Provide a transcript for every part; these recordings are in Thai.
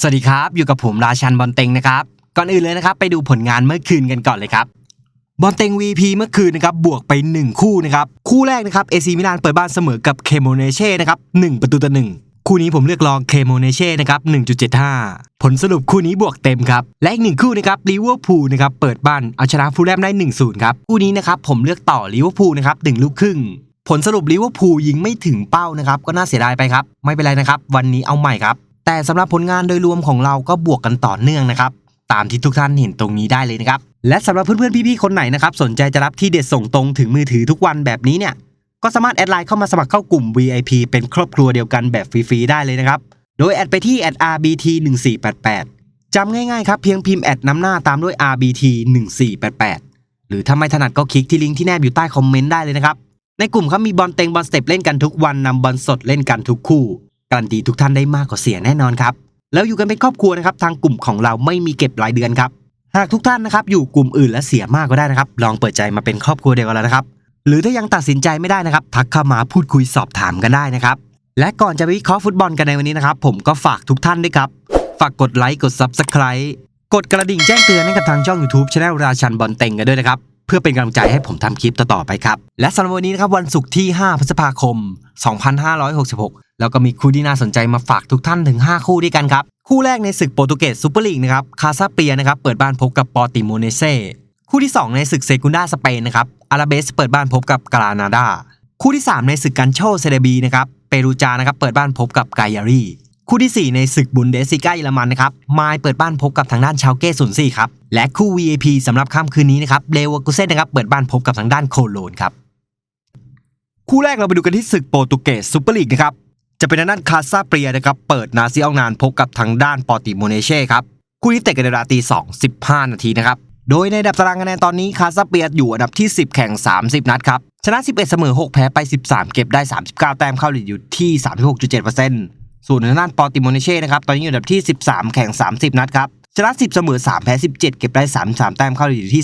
สวัสดีครับ อยู่กับผมราชันบอลเต็งนะครับ ก่อนอื่นเลยนะครับ ไปดูผลงานเมื่อคืนกันก่อนเลยครับบอลเต็ง VP เมื่อคืนนะครับบวกไป 1 คู่นะครับคู่แรกนะครับเอซีมิลานเปิดบ้านเสมอกับเคโมเนเช่นะครับ1ประตูต่อหนึ่งคู่นี้ผมเลือกลองเคโมเนเช่นะครับ1.75 ผลสรุปคู่นี้บวกเต็มครับ และอีกหนึ่งคู่นะครับลิเวอร์พูลนะครับเปิดบ้านเอาชนะฟูลแลมได้ 1-0ครับคู่นี้นะครับผมเลือกต่อลิเวอร์พูลนะครับ1ลูกครึ่งผลสรุปลิเวอร์พูลยิงไม่ถึงเป้านะครับก็น่าเสียดายไปครับไม่เป็นไรนะครับวันนี้เอาใหม่ครับ แต่สำหรับผลงานโดยรวมของเราก็บวกกันต่อเนื่องนะครับ ตามที่ทุกท่านเห็นตรงนี้ได้เลยนะครับ และสำหรับเพื่อนๆพี่ๆคนไหนนะครับสนใจจะรับที่เด็ดส่งตรงถึงมือถือทุกวันแบบนี้เนี่ยก็สามารถแอดไลน์เข้ามาสมัครเข้ากลุ่ม VIP เป็นครอบครัวเดียวกันแบบฟรีๆได้เลยนะครับ โดยแอดไปที่ @rbt 1488 จำง่ายๆครับเพียงพิมพ์แอดนำหน้าตามด้วย rbt 1488 หรือถ้าไม่ถนัดก็คลิกที่ลิงก์ที่แนบอยู่ใต้คอมเมนต์ได้เลยนะครับ ในกลุ่มเขามีบอลเต็งบอลสเต็ปเล่นกันทุกวันนำบอลสดเล่นกันทุกคู่ การันตีทุกท่านได้มากกว่าเสียแน่นอนครับ แล้วอยู่กันเป็นครอบครัวนะครับ ทางกลุ่มของเราไม่มีเก็บรายเดือนครับ หากทุกท่านนะครับอยู่กลุ่มอื่นและเสียมากก็ได้นะครับ ลองเปิดใจมาเป็นครอบครัวเดียวกันแล้วนะครับ หรือถ้ายังตัดสินใจไม่ได้นะครับ ทักเข้ามาพูดคุยสอบถามกันได้นะครับ และก่อนจะไปวิเคราะห์ฟุตบอลกันในวันนี้นะครับ ผมก็ฝากทุกท่านด้วยครับ ฝากกดไลค์กด Subscribe กดกระดิ่งแจ้งเตือนให้กับทางช่อง YouTube Channel ราชันบอลเต็งกันด้วยนะครับ เพื่อเป็นกำลังใจให้ผมทำคลิปต่อๆไปครับ และสำหรับวันนี้นะครับวันศุกร์ที่ 5 พฤษภาคม 2566 แล้วก็มีคู่ที่น่าสนใจมาฝากทุกท่านถึง 5 คู่ด้วยกันครับ คู่แรกในศึกโปรตุเกสซูเปอร์ลีกนะครับคาซาเปียนะครับเปิดบ้านพบกับปอติโมเนเซคู่ที่ 2 ในศึกเซกุนดาสเปนนะครับอาราเบสเปิดบ้านพบกับกรานาดาคู่ที่ 3 ในศึกกันโชเซเดบีนะครับเปรูจานะครับเปิดบ้านพบกับไกยารี คู่ที่ 4 ในศึกบุนเดสซิก้าเยอรมันนะครับมายเปิดบ้านพบกับทางด้านชาวเก้ศูนย์สี่ครับ และคู่ VIP สำหรับค่ำคืนนี้นะครับเลวากุเซนนะครับเปิดบ้านพบกับทางด้านโคโลนครับ คู่แรกเราไปดูกันที่ศึกโปรตุเกสซูเปอร์ลีกนะครับ จะเป็นทางด้านคาซาเปียนะครับเปิดนาซีเอางานพบกับทางด้านปอติโมเนเช่ครับ คู่นี้เตะกันในเวลาตี2 15นาทีนะครับ โดยในดับตารางคะแนนตอนนี้คาซาเปียอยู่อันดับที่ 10 แข่ง 30 นัดครับชนะ 11 เสมอ 6 แพ้ไป 13 เก็บได้ 39 แต้มเข้าหลีดอยู่ที่ 36.7% ส่วนทางด้านปอติโมเนเช่นะครับตอนนี้อยู่อันดับที่ 13 แข่ง 30 นัดครับชนะ 10 เสมอ 3 แพ้ 17 เก็บได้ 33 แต้มเข้าอยู่ที่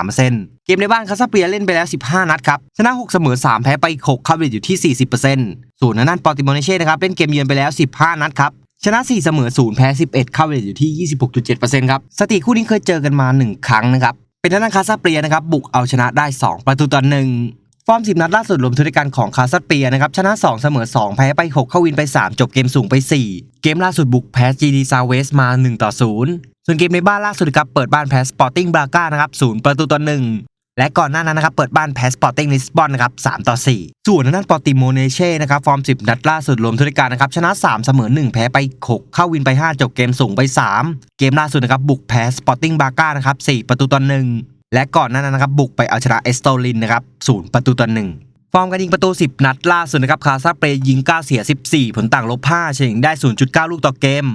33.3%เกมในบ้านคาซาเปียเล่นไปแล้ว 15 นัดครับ ชนะ 6 เสมอ 3 แพ้ไป 6 เข้าอยู่ที่ 40%ส่วนทางด้นปอติโมเนเช่นะครับ เล่นเกมเยือนไปแล้ว 15 นัดครับ ชนะ 4 เสมอ 0 แพ้ 11 เข้าอยู่ที่ 26.7%ครับสถิติคู่นี้เคยเจอกันมา 1 ครั้งนะครับ เป็นทางด้านคาซาเปียนะครับบุกเอาชนะได้ 2 ประตูต่อหนึ่ง ฟอร์ม10 นัดล่าสุดรวมทุนด้วยกันของคาซัสเปียนะครับชนะ 2 เสมอ 2 แพ้ไป 6 เข้าวินไป 3 จบเกมสูงไป 4 เกมล่าสุดบุกแพ้ GD s o u t h w e s มา 1 ต่อ 0 ส่วนเกมในบ้านล่าสุดครับเปิดบ้านแพ้ Sporting Braga นะครับ0ประตูต่อ1และก่อนหน้านั้นนะครับเปิดบ้านแพ้ Sporting Lisbon นนะครับ3ต่อ 4 ส่วนทางด้นปอติโมเนเช่นะครับฟอร์ม 10 นัดล่าสุดรวมทุนด้วยกันนะครับชนะ 3 เสมอ 1 แพ้ไป 6 เข้าวินไป 5 จบเกมสูงไป 3 เกมล่าสุดนะครับบุกแพ้ Sporting Braga นะครับ4ประตูต่อ1 และก่อนหน้านั้นนะครับบุกไปเอาชนะเอสโตลินนะครับ0ประตูต่อ1ฟอร์มการยิงประตู 10 นัดล่าสุดนะครับคาซาเปรย์ยิง 9 เสีย 14 ผลต่างลบ5เฉลี่ยได้ 0.9 ลูกต่อเกม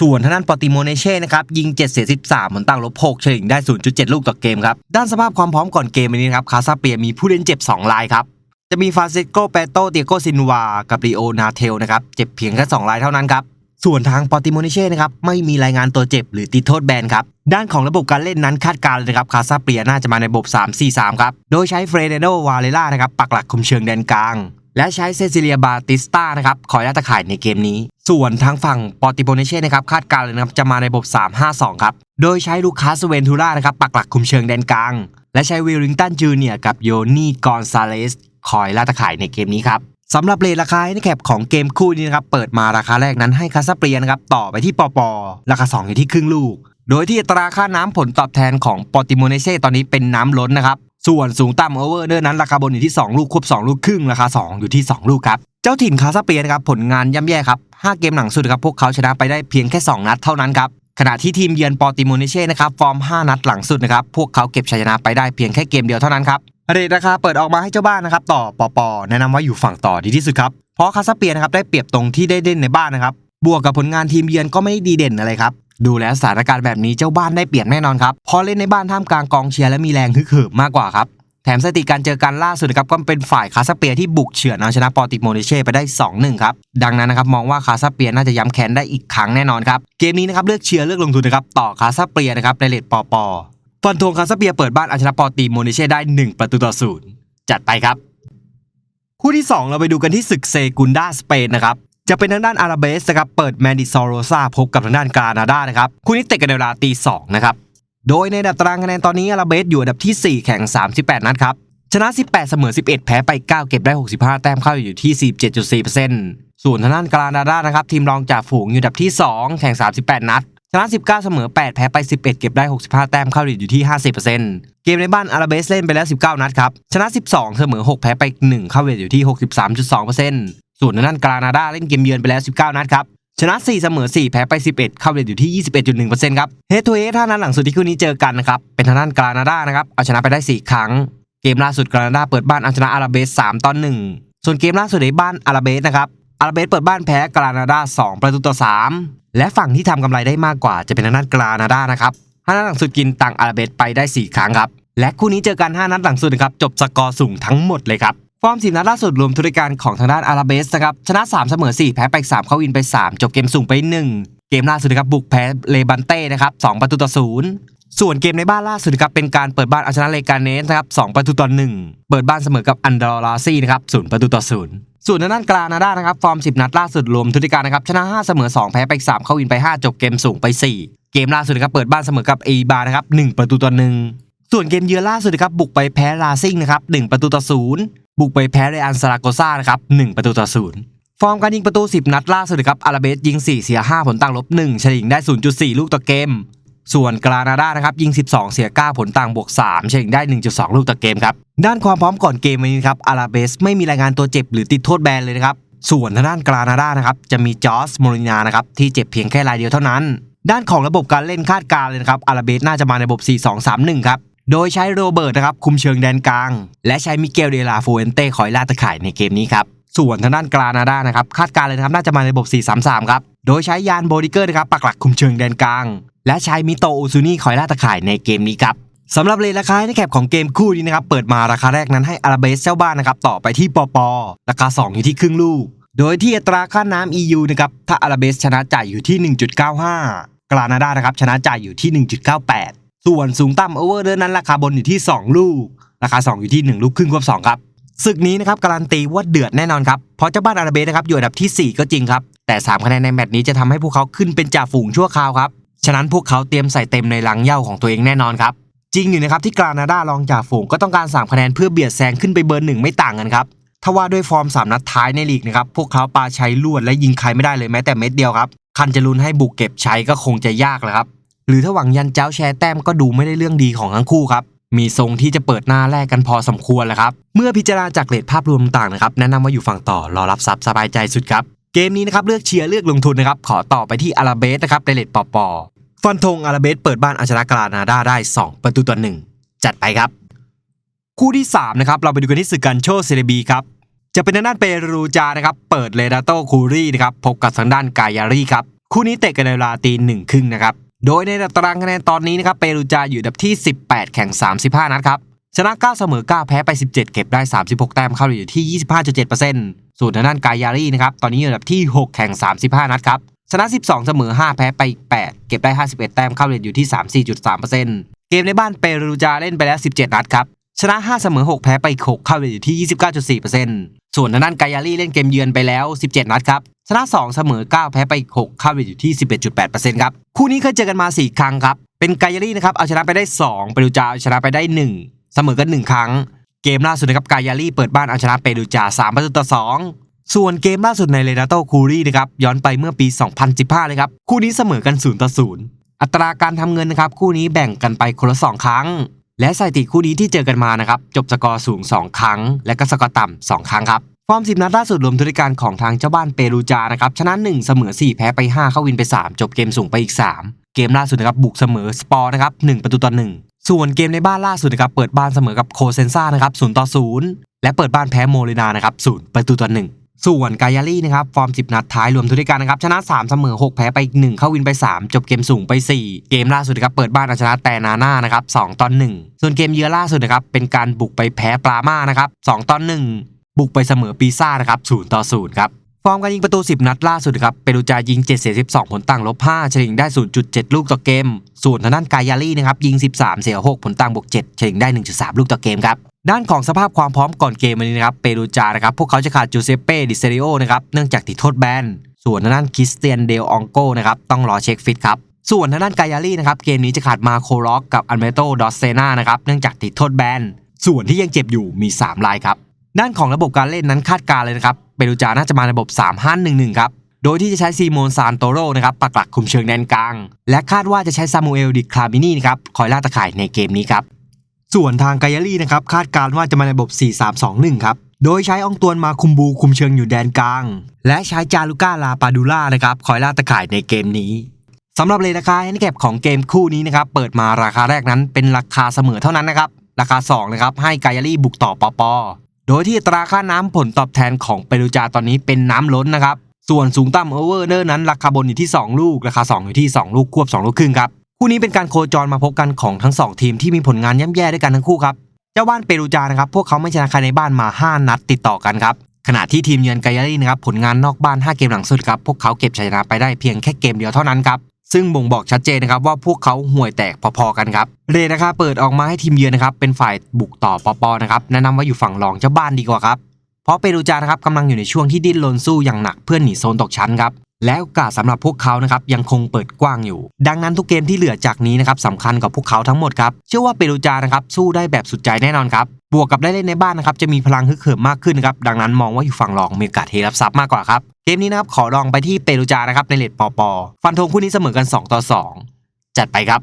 ส่วนทางด้านปอติโมเนเช่นะครับยิง 7 เสีย 13 ผลต่างลบ6เฉลี่ยได้ 0.7 ลูกต่อเกมครับด้านสภาพความพร้อมก่อนเกมวันนี้นะครับคาซาเปียมีผู้เล่นเจ็บ 2 รายครับจะมีฟาเซโกเปโตเตียโกซินวา กับริโอนาเทลนะครับเจ็บเพียงแค่2รายเท่านั้นครับ ส่วนทางปอติโมเนเช่นะครับไม่มีรายงานตัวเจ็บหรือติดโทษแบนครับด้านของระบบการเล่นนั้นคาดการณ์เลยนะครับคาซาเปียน่าจะมาในระบบ 3-4-3 ครับ โดยใช้เฟรเดโดวาเลล่านะครับปักหลักคุมเชิงแดนกลาง และใช้เซซิเลียบาติสตานะครับคอยล่าตะข่ายในเกมนี้ ส่วนทางฝั่งปอติโมเนเช่นะครับคาดการณ์เลยนะครับจะมาในระบบ 3-5-2 ครับ โดยใช้ลูคัสเวนทูล่านะครับปักหลักคุมเชิงแดนกลาง และใช้วิลลิงตันจูเนียร์กับโยนี่กอนซาเลสคอยล่าตะข่ายในเกมนี้ครับ สำหรับเลทราคาในแคปของเกมคู่นี้นะครับ เปิดมาราคาแรกนั้นให้คาซาเปียนะครับ ต่อไปที่ปอปอราคา 2 อยู่ที่ครึ่งลูก โดยที่อัตราค่าน้ำผลตอบแทนของปอติโมเนเซ่ตอนนี้เป็นน้ำล้นนะครับ ส่วนสูงต่ำโอเวอร์เนอร์นั้นราคาบนอยู่ที่ 2 ลูกควบ 2 ลูกครึ่งราคา 2 อยู่ที่ 2 ลูกครับ เจ้าถิ่นคาซาเปียนะครับผลงานย่ำแย่ครับ 5 เกมหลังสุดครับพวกเขาชนะไปได้เพียงแค่ 2 นัดเท่านั้นครับ ขณะที่ทีมเยือนปอติโมเนเช่นะครับฟอร์ม 5 นัดหลังสุดนะครับพวกเขาเก็บชัยชนะไปได้เพียงแค่เกมเดียวเท่านั้นครับ เรทราคาเปิดออกมาให้เจ้าบ้านนะครับต่อปอปอแนะนำว่าอยู่ฝั่งต่อดีที่สุดครับเพราะคาซาเปียนะครับได้เปรียบตรงที่ได้เล่นในบ้านนะครับบวกกับผลงานทีมเยือนก็ไม่ได้ดีเด่นอะไรครับดูแล้วสถานการณ์แบบนี้เจ้าบ้านได้เปรียบแน่นอนครับพอเล่นในบ้านท่ามกลางกองเชียร์และมีแรงฮึกเหิมมากกว่าครับแถมสถิติการเจอกันล่าสุดนะครับก็เป็นฝ่ายคาซาเปียที่บุกเฉือนเอาชนะปอติโมเนเช่ไปได้ 2-1 ครับดังนั้นนะครับมองว่าคาซาเปียน่าจะย้ำแค้นได้อีกครั้งแน่นอนครับเกมนี้นะครับเลือกเชียร์เลือกลงทุนนะครับต่อคาซาเปียนะครับในเลทปอปอ ฟันธงคาซาเปียเปิดบ้านอาชนะปอติโมเนเช่ได้ 1 ประตูต่อศูนย์จัดไปครับ คู่ที่ 2 เราไปดูกันที่ศึกเซกุนดาสเปนนะครับจะเป็นทางด้านอาราเบสนะครับเปิดแมนดิซอโรซาพบกับทางด้านกานาดานะครับคู่นี้เตะกันในเวลาตีสองนะครับโดยในดับตารางคะแนนตอนนี้อาราเบสอยู่อันดับที่ 4 แข่ง 38 นัดครับชนะ 18 เสมอ 11 แพ้ไป 9 เก็บได้ 65 แต้มเข้าอยู่ที่ 47.4%ส่วนทางด้านกานาดานะครับทีมรองจากฝูงอยู่อันดับที่ 2 แข่ง 38 นัด ชนะ 19 เสมอ 8 แพ้ไป 11 เก็บได้ 65 แต้มเข้าอยู่ที่ 50%เกมในบ้านอาราเบสเล่นไปแล้ว 19 นัดครับ ชนะ 12 เสมอ 6 แพ้ไป 1 เข้าเวทอยู่ที่ 63.2%ส่วนทางด้นกรานาดาเล่นเกมเยือนไปแล้ว 19 นัดครับชนะ 4 เสมอ 4 แพ้ไป 11 เข้าเรทอยู่ที่ 21.1%ครับเฮดทูเฮดท่านั้นหลังสุดที่คู่นี้เจอกันนะครับ เป็นทางด้านกรานาดานะครับ เอาชนะไปได้ 4 ครั้ง เกมล่าสุดกรานาดาเปิดบ้านเอาชนะอาราเบส 3 ต่อ 1 ส่วนเกมล่าสุดในบ้านอาราเบสนะครับ อาราเบสเปิดบ้านแพ้กรานาดา 2 ประตูต่อ 3 และฝั่งที่ทำกำไรได้มากกว่าจะเป็นทางด้านกรานาดานะครับห้านัดหลังสุดกินตังอาราเบสไปได้ 4 ครั้งครับ และคู่นี้เจอกัน 5 นัดหลังสุดนะครับจบสกอร์สูงทั้งหมดเลยครับฟอร์มสีนัดล่าสุดรวมธุรการของทางด้านอาราเบสนะครับชนะ3เสมอ4แพ้ไป3เข้าอินไป 3 จบเกมสูงไป 1 เกมล่าสุดนะครับบุกแพ้เลบันเต้นะครับ2ประตูต่อศูนย์ ส่วนเกมในบ้านล่าสุดครับเป็นการเปิดบ้านเอาชนะเลกาเนสนะครับ2ประตูต่อ1เปิดบ้านเสมอกับอันดอร์ลาซี่นะครับ0ประตูต่อศูนย์ส่วนทางด้านกรานาดานะครับฟอร์ม 10 นัดล่าสุดรวมธุรการนะครับชนะ5เสมอ 2 แพ้ไป 3 เข้าวินไป 5 จบเกมสูงไป 4 เกมล่าสุดนะครับเปิดบ้านเสมอกับเอบานะครับ1ประตูต่อ1ส่วนเกมเยือนล่าสุดนะครับบุกไปแพ้ลาซิงนะครับ1ประตูต่อศูนย์บุกไปแพ้เรอันซาราโกซ่านะครับ1ประตูต่อศูนย์ฟอร์มการยิงประตู 10 นัดล่าสุดนะครับอาราเบสยิง 4 เสีย 5 ผลต่างลบ1เฉลี่ยได้ 0.4 ลูกต่อเกม ส่วนกรานาดานะครับยิง 12 เสีย 9 ผลต่างบวก 3 เฉลี่ยได้ 1.2 ลูกต่อเกมครับ ด้านความพร้อมก่อนเกมวันนี้ครับอาราเบสไม่มีรายงานตัวเจ็บหรือติดโทษแบนเลยนะครับ ส่วนทางด้านกรานาดานะครับจะมีจอสโมรินานะครับที่เจ็บเพียงแค่รายเดียวเท่านั้น ด้านของระบบการเล่นคาดการเลยนะครับอาราเบสน่าจะมาในระบบ 4-2-3-1 ครับโดยใช้โรเบิร์ตนะครับคุมเชิงแดนกลาง และใช้มิเกลเดลาโฟเอนเต้คอยล่าตะข่ายในเกมนี้ครับส่วนทางด้านกรานาดานะครับคาดการเลยนะครับน่าจะมาในระบบ 4-3-3 ครับโดยใช้ยานโบดิเกอร์นะครับปักหลักคุมเชิงแดนกลาง และใช้มิโตอุซุนี่คอยล่าตะข่ายในเกมนี้ครับสำหรับเลทราคาในแคปของเกมคู่นี้นะครับเปิดมาราคาแรกนั้นให้อาราเบสเจ้าบ้านนะครับต่อไปที่ปอปอราคา 2 อยู่ที่ครึ่งลูก โดยที่อัตราค่าน้ำ EU นะครับถ้าอาราเบสชนะจ่ายอยู่ที่ 1.95 กรานาดานะครับชนะจ่ายอยู่ที่ 1.98 ส่วนสูงต่ำโอเวอร์เดอร์นั้นราคาบนอยู่ที่ 2 ลูก ราคา 2 อยู่ที่ 1 ลูกครึ่งควบ2ครับศึกนี้นะครับการันตีว่าเดือดแน่นอนครับเพราะเจ้าบ้านอาราเบสนะครับอยู่อันดับที่ 4 ก็จริงครับแต่ 3 คะแนนในแมตช์นี้จะทำให้พวกเขาขึ้นเป็นจ่าฝูงชั่วคราวครับ ฉะนั้นพวกเขาเตรียมใส่เต็มในลังเหย้าของตัวเองแน่นอนครับจริงอยู่นะครับที่กรานาดารองจ่าฝูงก็ต้องการ3คะแนนเพื่อเบียดแซงขึ้นไปเบอร์หนึ่งไม่ต่างกันครับถ้าว่าด้วยฟอร์ม 3 นัดท้ายในลีกนะครับพวกเขาปาชัยลวดและยิงใครไม่ได้เลยแม้แต่เม็ดเดียวครับคันจะลุนให้บุกเก็บใช้ก็คงจะยากแหละครับหรือถ้าหวังยันเจ้าแชร์แต้มก็ดูไม่ได้เรื่องดีของทั้งคู่ครับมีทรงที่จะเปิดหน้าแรกกันพอสมควรแหละครับ เมื่อพิจารณาจากเลทภาพรวมต่างนะครับ แนะนำว่าอยู่ฝั่งต่อรอรับซับสบายใจสุดครับ เกมนี้นะครับเลือกเชียร์เลือกลงทุนนะครับขอต่อไปที่อาราเบสนะครับในเลทปอปอฟันธงอาราเบสเปิดบ้านอาชนะกรานาดาได้ 2 ประตูต่อหนึ่งจัดไปครับ คู่ที่3นะครับเราไปดูกันที่ศึกกันโชเซเรบีครับจะเป็นทางด้านเปรูจานะครับเปิดเลดาโตคูรี่นะครับพบกับทางด้านกายารีครับคู่นี้เตะกันในเวลาตีหนึ่งครึ่งนะครับโดยในตารางคะแนนตอนนี้นะครับเปรูจาอยู่อันดับที่ 18 แข่ง 35 นัดครับ ชนะ 9 เสมอ 9 แพ้ไป 17 เก็บได้ 36 แต้มเข้าอยู่ที่ 25.7%ส่วนทางด้านกายารีนะครับ ตอนนี้อยู่อันดับที่ 6 แข่ง 35 นัดครับ ชนะ 12 เสมอ 5 แพ้ไป 8 เก็บได้ 51 แต้มเข้าเรทอยู่ที่ 34.3%เกมในบ้านเปรูจาเล่นไปแล้ว 17 นัดครับ ชนะ 5 เสมอ 6 แพ้ไป 6 เข้าเรทอยู่ที่ 29.4%ส่วนทางด้านกายารีเล่นเกมเยือนไปแล้ว 17 นัดครับ ชนะ 2 เสมอ 9 แพ้ไป 6 เข้าเรทอยู่ที่ 11.8%ครับ คู่นี้เคยเจอกันมา 4 ครั้งครับ เป็นกายารีนะครับ เอาชนะไปได้ 2 เปรูจาเอาชนะไปได้ 1 เสมอกัน1ครั้ง เกมล่าสุดนะครับกายารีเปิดบ้านเอาชนะเปรูจา3ประตูต่อ 2ส่วนเกมล่าสุดในเรนาโตคูรี่นะครับย้อนไปเมื่อปี 2015 เลยครับ คู่นี้เสมอกัน0ต่อ0อัตราการทำเงินนะครับ คู่นี้แบ่งกันไปคนละ 2 ครั้ง และสถิติคู่นี้ที่เจอกันมานะครับ จบสกอร์สูง 2 ครั้ง และก็สกอร์ต่ำ2ครั้งครับ ฟอร์ม 10 นัดล่าสุดรวมธุรการของทางเจ้าบ้านเปรูจานะครับชนะ1เสมอ 4 แพ้ไป 5 เข้าวินไป 3 จบเกมสูงไปอีก 3 เกมล่าสุดนะครับบุกเสมอสปอร์นะครับ1ประตูต่อ1 ส่วนเกมในบ้านล่าสุดนะครับเปิดบ้านเสมอกับโคเซนซ่านะครับ0ต่อ0และเปิดบ้านแพ้โมเรนานะครับ0ประตูต่อ1ส่วนกายารี่นะครับฟอร์ม 10 นัดท้ายรวมทุกรายการนะครับชนะ 3 เสมอ 6 แพ้ไป 1 เข้าวินไป 3 จบเกมสูงไป 4 เกมล่าสุดนะครับเปิดบ้านเอาชนะแต่นาน่านะครับ2ต่อ1ส่วนเกมเยือล่าสุดนะครับเป็นการบุกไปแพ้ปลาม่านะครับ2ต่อ1บุกไปเสมอปีซ่านะครับ0ต่อ0ครับ ฟอร์มการยิงประตู 10 นัดล่าสุดครับ เปรูจายิง 7 เสีย 12 ผลต่างลบ 5 เฉลี่ยได้ 0.7 ลูกต่อเกม ส่วนทางด้านกายาลี่นะครับยิง 13 เสีย 6 ผลต่างบวก 7 เฉลี่ยได้ 1.3 ลูกต่อเกมครับ ด้านของสภาพความพร้อมก่อนเกมวันนี้นะครับ เปรูจานะครับ พวกเขาจะขาดจูเซเป้ ดิเซริโอนะครับ เนื่องจากติดโทษแบน ส่วนทางด้านคริสเตียน เดลองโกนะครับ ต้องรอเช็คฟิตครับ ส่วนทางด้านกายาลี่นะครับ เกมนี้จะขาดมาโคร็อกกับอันเมโต ดอสเซนานะครับ เนื่องจากติดโทษแบน ส่วนที่ยังเจ็บอยู่มี 3 รายครับ ด้านของระบบการเล่นนั้นคาดการเลยนะครับเปรูจาน่าจะมาในระบบ 3-5-1-1 ครับ โดยที่จะใช้ซีโมนซานโตโรนะครับปักหลักคุมเชิงแดนกลาง และคาดว่าจะใช้ซามูเอลดิคลามินีนะครับคอยล่าตะข่ายในเกมนี้ครับส่วนทางกายาลี่นะครับคาดการว่าจะมาในระบบ 4-3-2-1 ครับ โดยใช้อองตวนมาคุมบูคุมเชิงอยู่แดนกลาง และใช้จารุก้าลาปาดูล่านะครับคอยล่าตะข่ายในเกมนี้สำหรับเลยราคาแฮนดิแคปของเกมคู่นี้นะครับเปิดมาราคาแรกนั้นเป็นราคาเสมอเท่านั้นนะครับราคา2นะครับให้กายาลี่บุกต่อปอปอ โดยที่ตราค่าน้ำผลตอบแทนของเปรูจาตอนนี้เป็นน้ำล้นนะครับ ส่วนสูงต่ำโอเวอร์เนอร์นั้นราคาบนอยู่ที่ 2 ลูก ราคา 2 อยู่ที่ 2 ลูกควบ 2 ลูกครึ่งครับ คู่นี้เป็นการโคจรมาพบกันของทั้ง 2 ทีมที่มีผลงานย่ำแย่ด้วยกันทั้งคู่ครับ เจ้าบ้านเปรูจานะครับ พวกเขาไม่ชนะใครในบ้านมา 5 นัดติดต่อกันครับ ขณะที่ทีมเยือนกยาลี่นะครับ ผลงานนอกบ้าน 5 เกมหลังสุดครับ พวกเขาเก็บชัยชนะไปได้เพียงแค่เกมเดียวเท่านั้นครับ ซึ่งบ่งบอกชัดเจนนะครับว่าพวกเขาห่วยแตกพอๆกันครับเรนะครับเปิดออกมาให้ทีมเยือนนะครับเป็นฝ่ายบุกต่อปอปอนะครับแนะนำว่าอยู่ฝั่งรองเจ้าบ้านดีกว่าครับเพราะเปรูจานะครับกำลังอยู่ในช่วงที่ดิ้นรนสู้อย่างหนักเพื่อหนีโซนตกชั้นครับและโอกาสสำหรับพวกเขานะครับยังคงเปิดกว้างอยู่ ดังนั้นทุกเกมที่เหลือจากนี้นะครับสำคัญกับพวกเขาทั้งหมดครับเชื่อว่าเปรูจานะครับสู้ได้แบบสุดใจแน่นอนครับ บวกกับได้เล่นในบ้านนะครับจะมีพลังฮึกเหิมมากขึ้นนะครับดังนั้นมองว่าอยู่ฝั่งรองมีโอกาสเทรับซับมากกว่าครับเกมนี้นะครับขอลองไปที่เปรูจานะครับในเลดปอปอฟันธงคู่นี้เสมอกัน 2 ต่อ 2 จัดไปครับ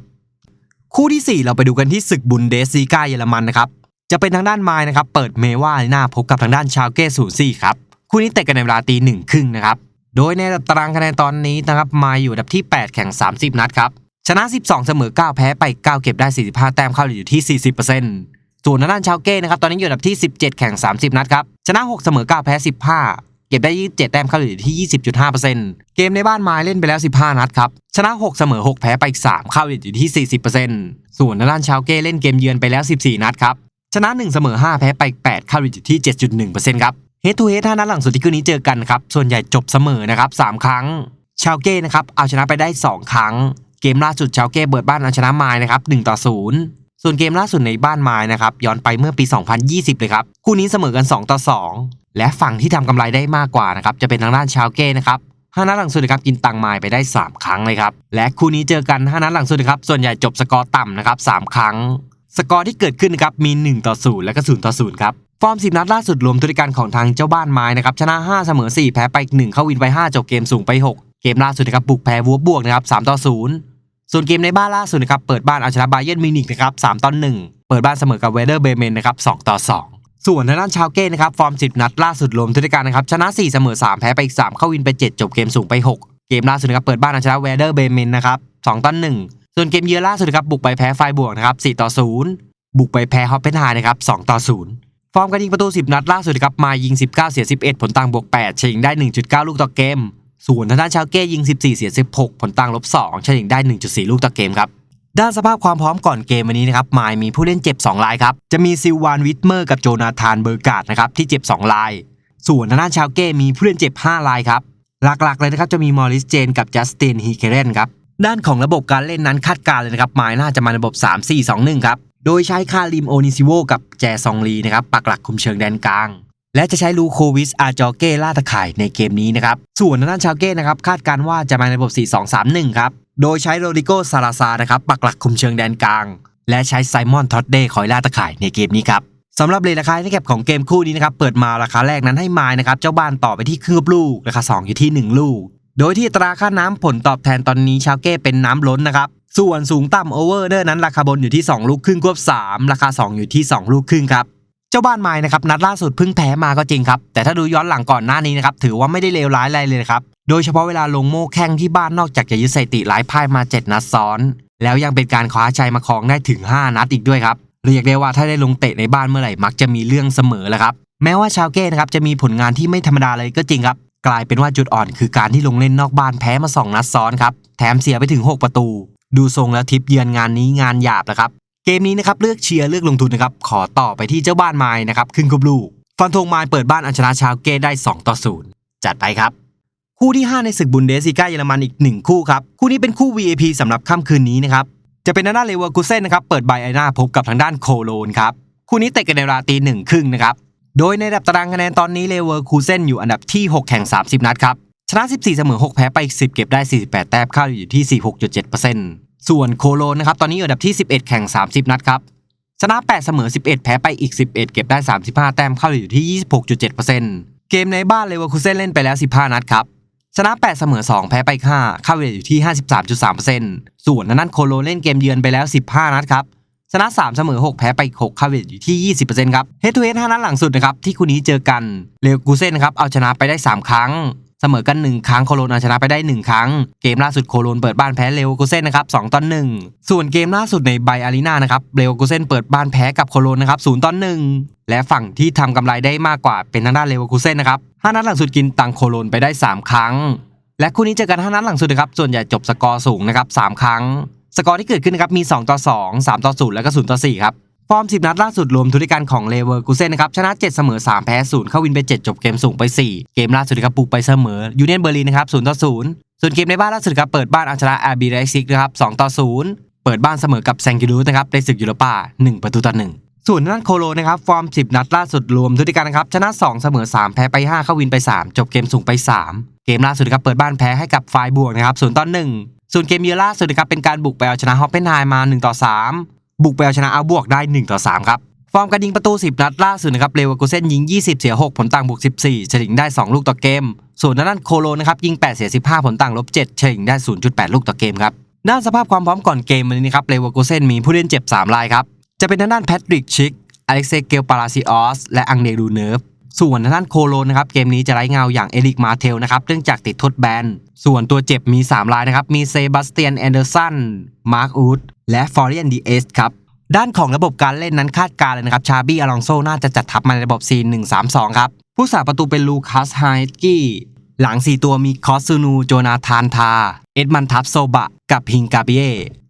คู่ที่ 4 เราไปดูกันที่ศึกบุนเดสซีกาเยอรมันนะครับจะเป็นทางด้านไม้นะครับเปิดเมว่าหน้าพบกับทางด้านชาวเก้ศูนย์สี่ครับคู่นี้เตะกันในเวลาตีหนึ่งครึ่งนะครับโดยในตารางคะแนนตอนนี้นะครับไมาอยู่อันดับที่ 8 แข่ง 30 นัดครับชนะ 12 เสมอ 9 แพ้ไป 9 เก็บได้ 45 แต้มเข้าอยู่ที่ 40% ส่วนทางด้านชาวเก้นะครับตอนนี้อยู่อันดับที่ 17 แข่ง 30 นัดครับชนะ 6 เสมอ9แพ้ 15เก็บได้ 27 แต้มเข้าอยู่ที่ 20.5%เกมในบ้านไม้เล่นไปแล้ว 15 นัดครับ ชนะ 6 เสมอ 6 แพ้ไปอีก 3 เข้าอยู่ที่ 40%ส่วนทางด้านชาวเก้เล่นเกมเยือนไปแล้ว 14 นัดครับ ชนะ 1 เสมอ 5 แพ้ไปอีก 8 เข้าอยู่ที่ 7.1%ครับ เฮดทูเฮดห้านัดหลังสุดที่คู่นี้เจอกันครับ ส่วนใหญ่จบเสมอนะครับ 3 ครั้ง ชาวเก้นะครับ เอาชนะไปได้ 2 ครั้ง เกมล่าสุดชาวเก้เปิดบ้านเอาชนะไม้นะครับ1ต่อ0 ส่วนเกมล่าสุดในบ้านไม้นะครับย้อนไปเมื่อปี 2020 เลยครับ คู่นี้เสมอกัน 2 ต่อ 2 และฝั่งที่ทำกำไรได้มากกว่านะครับจะเป็นทางด้านชาวเก้นะครับห้านัดหลังสุดนะครับกินตังไม้ไปได้ 3 ครั้งเลยครับและคู่นี้เจอกันห้านัดหลังสุดนะครับส่วนใหญ่จบสกอร์ต่ำนะครับ3ครั้ง สกอร์ที่เกิดขึ้นนะครับมี 1 ต่อ 0 และก็0ต่อ0ครับฟอร์ม10 นัดล่าสุดรวมธุรการของทางเจ้าบ้านไม้นะครับชนะ 5 เสมอ 4 แพ้ไป 1 เข้าวินไป 5 จบเกมสูงไป 6 เกมล่าสุดนะครับบุกแพ้วัวบวกนะครับ3ต่อ 0 ส่วนเกมในบ้านล่าสุดนะครับเปิดบ้านเอาชนะบาเยิร์นมิวนิกนะครับ3ต่อ1เปิดบ้านเสมอกับเวเดอร์เบเมนนะครับ2ต่อ2ส่วนทางด้านชาวเก้นะครับฟอร์ม 10 นัดล่าสุดรวมธุรการนะครับชนะ 4 เสมอ 3 แพ้ไปอีก 3 เข้าวินไป 7 จบเกมสูงไป 6 เกมล่าสุดนะครับเปิดบ้านเอาชนะเวเดอร์เบเมนนะครับ2ต่อ1ส่วนเกมเยือนล่าสุดนะครับบุกไปแพ้ไฟบวกนะครับ4ต่อ 0 บุกไปแพ้ฮอปเปนไฮนะครับ2ต่อ 0 ฟอร์มการยิงประตู 10 นัดล่าสุดครับมายิง 19 เสีย 11 ผลต่างบวก 8เฉลี่ยได้ 1.9 ลูกต่อเกม ส่วนทางด้านชาวเก้ยิง 14 เสีย 16 ผลต่างลบ2เฉลี่ยได้ 1.4 ลูกต่อเกมครับด้านสภาพความพร้อมก่อนเกมวันนี้นะครับมายมีผู้เล่นเจ็บ 2 รายครับ จะมีซิลวานวิทเมอร์กับโจนาธานเบอร์การ์ดนะครับที่เจ็บ 2 ราย ส่วนทางด้านชาวเก้มีผู้เล่นเจ็บ 5 รายครับหลักๆเลยนะครับจะมีมอริสเจนกับจัสตินฮีเคเรนครับด้านของระบบการเล่นนั้นคาดการเลยนะครับมายน่าจะมาในระบบ 3-4-2-1 ครับ โดยใช้คาริมโอนิซิโวกับแจซองลีนะครับปักหลักคุมเชิงแดนกลาง และจะใช้ลูโควิสอาจอเก้ล่าตะข่ายในเกมนี้นะครับ ส่วนด้านชาวเก้นะครับคาดการว่าจะมาในระบบ 4-2-3-1 ครับ โดยใช้โรดิโกซาลาซานะครับปักหลักคุมเชิงแดนกลาง และใช้ไซมอนท็อดเดย์คอยล่าตะข่ายในเกมนี้ครับสำหรับเลทราคาในแคปของเกมคู่นี้นะครับเปิดมาราคาแรกนั้นให้มายนะครับเจ้าบ้านต่อไปที่ครึ่งลูกราคา2อยู่ที่ 1 ลูก โดยที่ตราค่าน้ำผลตอบแทนตอนนี้ชาวเก้เป็นน้ำล้นนะครับส่วนสูงต่ำโอเวอร์เดอร์นั้นราคาบนอยู่ที่ 2 ลูกครึ่งควบ3ราคา 2 อยู่ที่ 2 ลูกครึ่งครับ เจ้าบ้านไม้นะครับนัดล่าสุดเพิ่งแพ้มาก็จริงครับ แต่ถ้าดูย้อนหลังก่อนหน้านี้นะครับถือว่าไม่ได้เลวร้ายอะไรเลยครับโดยเฉพาะเวลาลงโม่แข้งที่บ้านนอกจากจะยึดสถิติหลายพ่ายมา 7 นัดซ้อน แล้วยังเป็นการคว้าชัยมาครองได้ถึง 5 นัดอีกด้วยครับเรียกได้ว่าถ้าได้ลงเตะในบ้านเมื่อไหร่มักจะมีเรื่องเสมอแหละครับแม้ว่าชาวเก้นะครับจะมีผลงานที่ไม่ธรรมดาเลยก็จริงครับ กลายเป็นว่าจุดอ่อนคือการที่ลงเล่นนอกบ้านแพ้มา 2 นัดซ้อนครับแถมเสียไปถึง 6 ประตู ดูทรงแล้วทิปเยือนงานนี้งานหยาบนะครับ เกมนี้นะครับเลือกเชียร์เลือกลงทุนนะครับขอต่อไปที่เจ้าบ้านไม้นะครับครึ่งครบลูก ฟันธงไม้เปิดบ้านเอาชนะชาวเก้ได้2ต่อจัดไปครับคู่ที่ 5 ในศึกบุนเดสซิก้าเยอรมันอีก 1 คู่ครับ คู่นี้เป็นคู่ VIP สำหรับค่ำคืนนี้นะครับ จะเป็นทางด้านเลเวอร์กูเซนนะครับ เปิดไบไอนาพบกับทางด้านโคโลนครับ คู่นี้เตะกันในเวลาตีหนึ่งครึ่งนะครับ โดยในดับตารางคะแนนตอนนี้เลเวอร์คูเซนอยู่อันดับที่ 6 แข่ง 30 นัดครับ ชนะ 14 เสมอ 6 แพ้ไป 10 เก็บได้ 48 แต้มเข้าอยู่ที่ 46.7% ส่วนโคโลนนะครับตอนนี้อยู่อันดับที่ 11 แข่ง 30 นัดครับชนะ 8 เสมอ 11 แพ้ไปอีก 11 เก็บได้ 35 แต้มเข้าอยู่ที่ 26.7%เกมในบ้านเลเวอร์คูเซนเล่นไปแล้ว 15 นัดครับชนะ 8 เสมอ 2 แพ้ไป5เข้าอยู่ที่ 53.3%ส่วนทางด้านโคโลนเล่นเกมเยือนไปแล้ว 15 นัดครับชนะ 3 เสมอ 6 แพ้ไปอีก6เข้าอยู่ที่ 20%ครับเฮดทูเฮด5นัดหลังสุดนะครับที่คู่นี้เจอกันเลวกูเซนนะครับเอาชนะไปได้ 3 ครั้ง เสมอกัน 1 ครั้งโคโลนเอาชนะไปได้ 1 ครั้ง เกมล่าสุดโคโลนเปิดบ้านแพ้เลวกูเซนนะครับ2ต่อ1ส่วนเกมล่าสุดในไบอารีนานะครับเลวกูเซนเปิดบ้านแพ้กับโคโลนนะครับ0ต่อ1และฝั่งที่ทำกำไรได้มากกว่าเป็นทางด้านเลวกูเซนนะครับ5นัดหลังสุดกินตังโคโลนไปได้ 3 ครั้ง และคู่นี้เจอกัน5นัดหลังสุดนะครับส่วนใหญ่จบสกอร์สูงนะครับ3ครั้ง สกอร์ที่เกิดขึ้นนะครับมี 2 ต่อ 2 3 ต่อ 0 แล้วก็0ต่อ4ครับ ฟอร์ม 10 นัดล่าสุดรวมทุกกันของเลเวอร์กูเซ่นนะครับ ชนะ 7 เสมอ 3 แพ้ 0 เข้าวินไป 7 จบเกมสูงไป 4 เกมล่าสุดครับปุกไปเสมอยูเนียนเบอร์ลินนะครับ0ต่อ0ส่วนเกมในบ้านล่าสุดครับเปิดบ้านเอาชนะอาร์บีไรซิกนะครับ2ต่อ0เปิดบ้านเสมอกับแซงกิรูสนะครับในศึกยูโรป้า1 ประตูต่อ1ส่วนนั่นโคโลนะครับฟอร์ม 10 นัดล่าสุดรวมทุกกันนะครับชนะ 2 เสมอ 3 แพ้ไป 5 เข้าวินไป 3 จบเกมสูงไป 3 เกมล่าสุดครับเปิดบ้านแพ้ให้กับไฟบวกนะครับ0ต่อ1ส่วนเกมเยือนล่าสุดนะครับเป็นการบุกไปเอาชนะฮอปเปนไฮมา1ต่อ3 บุกไปเอาชนะอาบวกได้ 1 ต่อ 3 ครับฟอร์มการยิงประตู 10 นัดล่าสุดนะครับเลเวอร์กูเซนยิง 20 เสีย 6 ผลต่างบวก 14 เฉลี่ยได้ 2 ลูกต่อเกม ส่วนด้านโคโลนะครับยิง 8 เสีย 15 ผลต่างลบ 7 เฉลี่ยได้ 0.8 ลูกต่อเกมครับด้านสภาพความพร้อมก่อนเกมวันนี้นะครับเลเวอร์กูเซนมีผู้เล่นเจ็บ 3 รายครับ จะเป็นทางด้านแพทริกชิกอเล็กเซเกลปาราซิออสและอังเดรูเนิร์ฟส่วนทางด้านโคโลนะครับเกมนี้จะไร้เงาอย่างเอริกมาเทลนะครับเนื่องจากติดทษแบน ส่วนตัวเจ็บมี 3 รายนะครับมีเซบาสเตียนแอนเดอร์สันมาร์คอูด และฟอร์เรียนดีเอสครับด้านของระบบการเล่นนั้นคาดการณ์เลยนะครับ ชาบี้อลองโซน่าจะจัดทัพมาในระบบ 4-1-3-2 ครับ ผู้สาประตูเป็นลูคัสไฮกี้ หลัง 4 ตัวมีคอสซูนู โจนาธานทา เอ็ดมันทับโซบะ กับฮิงกาเบีย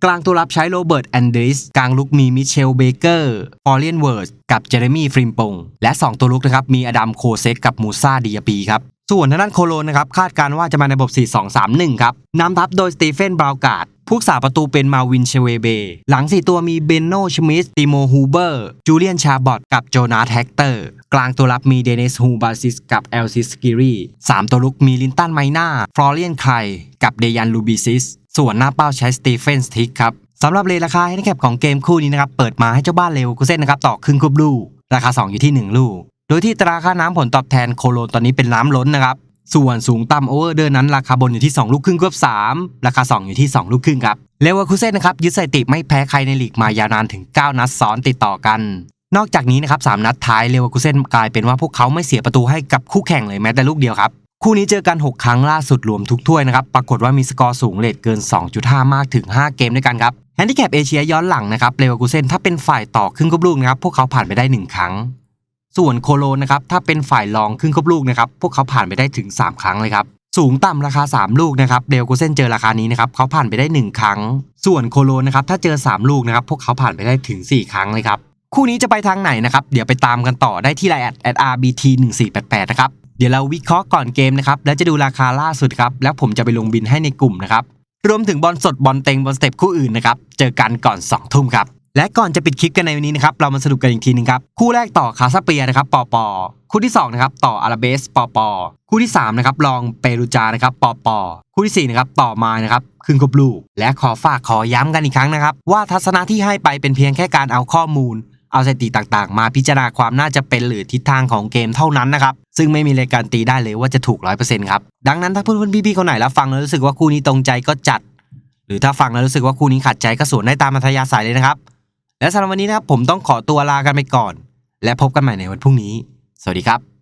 กลางตัวรับใช้โรเบิร์ตแอนเดริส กลางลุกมีมิเชลเบเกอร์ฟอร์เรียนเวิร์สกับเจเรมี่ฟริมปง และ 2 ตัวลุกนะครับ มีอดัมโคเซตกับมูซาดิยาปีครับ ส่วนทางด้านโคโลนนะครับ คาดการณ์ว่าจะมาในระบบ 4-2-3-1 ครับนำทัพโดยสตีเฟนบราวการ์ด ผู้สาประตูเป็นมาวินเชเวเบ หลัง 4 ตัวมีเบนโนชมิสติโมฮูเบอร์ จูเลียนชาบอตกับโจนาธแฮกเตอร์ กลางตัวรับมีเดนิสฮูบาซิสกับเอลซิสกิรีสามตัวลุกมีลินตันไมนาฟลอเรียนไคกับเดยันลูบิซิส ส่วนหน้าเป้าใช้สตีเฟนสติกครับสำหรับเลราคาให้แคปของเกมคู่นี้นะครับเปิดมาให้เจ้าบ้านเลวกูเซ่นนะครับต่อครึ่งคูบลูราคา 2 อยู่ที่ 1 ลูก โดยที่ตราค่าน้ำผลตอบแทนโคโลนตอนนี้เป็นน้ำล้นนะครับ ส่วนสูงต่ำโอเวอร์เดอร์นั้นราคาบนอยู่ที่ 2 ลูกครึ่งควบ3ราคา 2 อยู่ที่ 2 ลูกครึ่งครับเลเวอร์คูเซ่นนะครับยึดสถิติไม่แพ้ใครในลีกมายาวนานถึง 9 นัดซ้อนติดต่อกัน นอกจากนี้นะครับ3นัดท้ายเลเวอร์คูเซ่นกลายเป็นว่าพวกเขาไม่เสียประตูให้กับคู่แข่งเลยแม้แต่ลูกเดียวครับคู่นี้เจอกัน 6 ครั้งล่าสุดรวมทุกถ้วยนะครับ ปรากฏว่ามีสกอร์สูงเลทเกิน 2.5 มากถึง 5 เกมด้วยกันครับ แฮนดิแคปเอเชียย้อนหลังนะครับ เลเวอร์คูเซ่นถ้าเป็นฝ่ายต่อครึ่งกบลูกนะครับ พวกเขาผ่านไปได้ 1 ครั้ง ส่วนโคโลนะครับถ้าเป็นฝ่ายรองครึ่งครบลูกนะครับพวกเขาผ่านไปได้ถึง 3 ครั้งเลยครับสูงต่ำราคา 3 ลูกนะครับเดลโกเซนเจอราคานี้นะครับเขาผ่านไปได้ 1 ครั้ง ส่วนโคโลนะครับถ้าเจอ 3 ลูกนะครับพวกเขาผ่านไปได้ถึง 4 ครั้งเลยครับคู่นี้จะไปทางไหนนะครับเดี๋ยวไปตามกันต่อได้ที่ไลน์แอด @rbt 1488นะครับเดี๋ยวเราวิเคราะห์ก่อนเกมนะครับแล้วจะดูราคาล่าสุดครับแล้วผมจะไปลงบินให้ในกลุ่มนะครับรวมถึงบอลสดบอลเต็งบอลสเต็ปคู่อื่นนะครับเจอกันก่อน2ทุ่มครับ และก่อนจะปิดคลิปกันในวันนี้นะครับเรามาสรุปกันอีกทีหนึงครับคู่แรกต่อคาซาเปียนะครับปอปอคู่ที่2นะครับต่ออาราเบสปอปอคู่ที่3นะครับลองเปรูจานะครับปอปอคู่ที่4นะครับต่อมานะครับครึ่งกบลูก และขอฝากขอย้ำกันอีกครั้งนะครับ ว่าทัศนะที่ให้ไปเป็นเพียงแค่การเอาข้อมูลเอาสถิติต่างๆ มาพิจารณาความน่าจะเป็นหรือทิศทางของเกมเท่านั้นนะครับ ซึ่งไม่มีรายการตีได้เลยว่าจะถูก 100%ครับ ดังนั้นถ้าเพื่อนๆพี่ๆคนไหนรับฟังแล้วรู้สึกว่าคู่นี้ตรงใจก็จัด หรือถ้าฟังแล้วรู้สึกว่าคู่นี้ขัดใจก็สวนได้ตามอัธยาศัยเลยนะครับ และสำหรับวันนี้นะครับผมต้องขอตัวลากันไปก่อน และพบกันใหม่ในวันพรุ่งนี้ สวัสดีครับ